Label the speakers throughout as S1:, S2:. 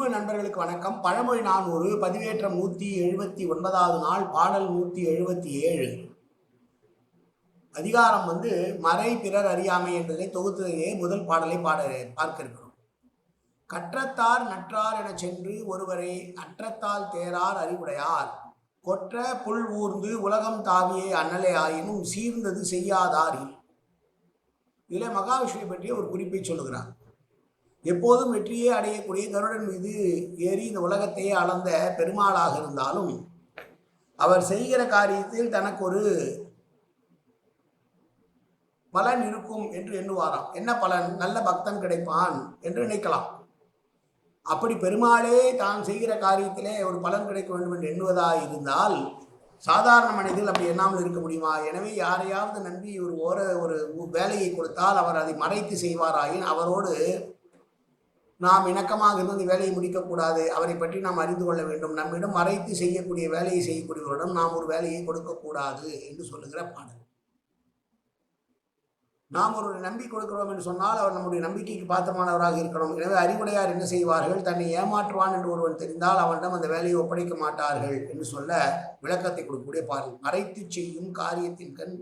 S1: அன்பு நண்பர்களுக்கு வணக்கம். பழமொழி நானூறு பதிவேற்றம் நூற்றி எழுபத்தி ஒன்பதாவது நாள் பாடல் நூற்றி எழுபத்தி ஏழு. அதிகாரம் வந்து மறை பிறர் அறியாமை என்பதை தொகுத்ததையே முதல் பாடலை பாட பார்க்க இருக்கிறோம் கற்றத்தார் நற்றார் எனச் சென்று ஒருவரை அற்றத்தால் தேரார் அறிவுடையார். கொற்ற புல் ஊர்ந்து உலகம் தாவியே அண்ணலே ஆயினும் சீர்ந்தது செய்யாதாரில். இதில் மகாவிஷ்ணுவை பற்றிய ஒரு குறிப்பை சொல்லுகிறார். எப்போதும் வெற்றியே அடையக்கூடிய கருடன் மீது ஏறி இந்த உலகத்தையே அளந்த பெருமாளாக இருந்தாலும் அவர் செய்கிற காரியத்தில் தனக்கு ஒரு பலன் இருக்கும் என்று எண்ணுவாராம். என்ன பலன்? நல்ல பக்தன் கிடைப்பான் என்று நினைக்கலாம். அப்படி பெருமாளே தான் செய்கிற காரியத்திலே ஒரு பலன் கிடைக்க வேண்டும் என்று எண்ணுவதாக இருந்தால் சாதாரண மனிதர்கள் அப்படி எண்ணாமல் இருக்க முடியுமா? எனவே யாரையாவது நம்பி ஒரு ஓர ஒரு வேலையை கொடுத்தால் அவர் அதை மறைத்து செய்வாராயின் அவரோடு நாம் இணக்கமாக இருந்து வேலையை முடிக்கக்கூடாது. அவரை பற்றி நாம் அறிந்து கொள்ள வேண்டும். நம்மிடம் மறைத்து செய்யக்கூடிய வேலையை செய்யக்கூடியவரிடம் நாம் ஒரு வேலையை கொடுக்கக்கூடாது என்று சொல்லுகிற பாடல். நாம் ஒரு நம்பி கொடுக்கிறோம் என்று சொன்னால் அவர் நம்முடைய நம்பிக்கைக்கு பாத்திரமானவராக இருக்கணும். எனவே அறிவுடையார் என்ன செய்வார்கள்? தன்னை ஏமாற்றுவான் என்று ஒருவன் தெரிந்தால் அவனிடம் அந்த வேலையை ஒப்படைக்க மாட்டார்கள் என்று சொல்ல விளக்கத்தை கொடுக்கக்கூடிய பாடல். மறைத்து செய்யும் காரியத்தின் கண்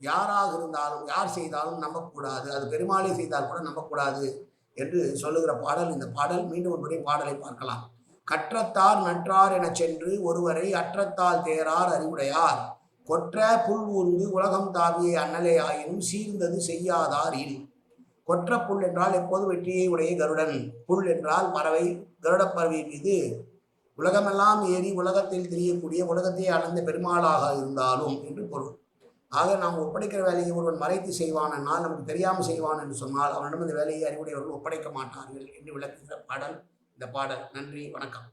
S1: யாராக இருந்தாலும் யார் செய்தாலும் நம்பக்கூடாது. அது பெருமாளே செய்தால் கூட நம்பக்கூடாது. என்று சொல்லுகிற பாடல் இந்த பாடல். மீண்டும் ஒருமுறை பாடலை பார்க்கலாம். கற்றத்தார் நற்றார் எனச் சென்று ஒருவரை அற்றத்தால் தேரார் அறிவுடையார். கொற்ற புல் ஊர்ந்து உலகம் தாவிய அண்ணலே ஆயினும் சீர்ந்தது செய்யாதார் இல். கொற்ற புல் என்றால் எப்போது வெற்றியை உடைய கருடன்? புல் என்றால் பறவை கருடப் பறவை மீது. உலகமெல்லாம் ஏறி உலகத்தில் தெரியக்கூடிய உலகத்தை அளந்த பெருமாளாக இருந்தாலும் என்று பொருள். ஆக நாம் ஒப்படைக்கிற வேலையை ஒருவன் மறைத்து செய்வான் என்னால் நமக்கு தெரியாமல் செய்வான் என்று சொன்னால் அவனிடம் இந்த வேலையை அறிவுடையவர்கள் ஒப்படைக்க மாட்டார்கள் என்று விளக்குகிற பாடல் இந்த பாடல். நன்றி வணக்கம்.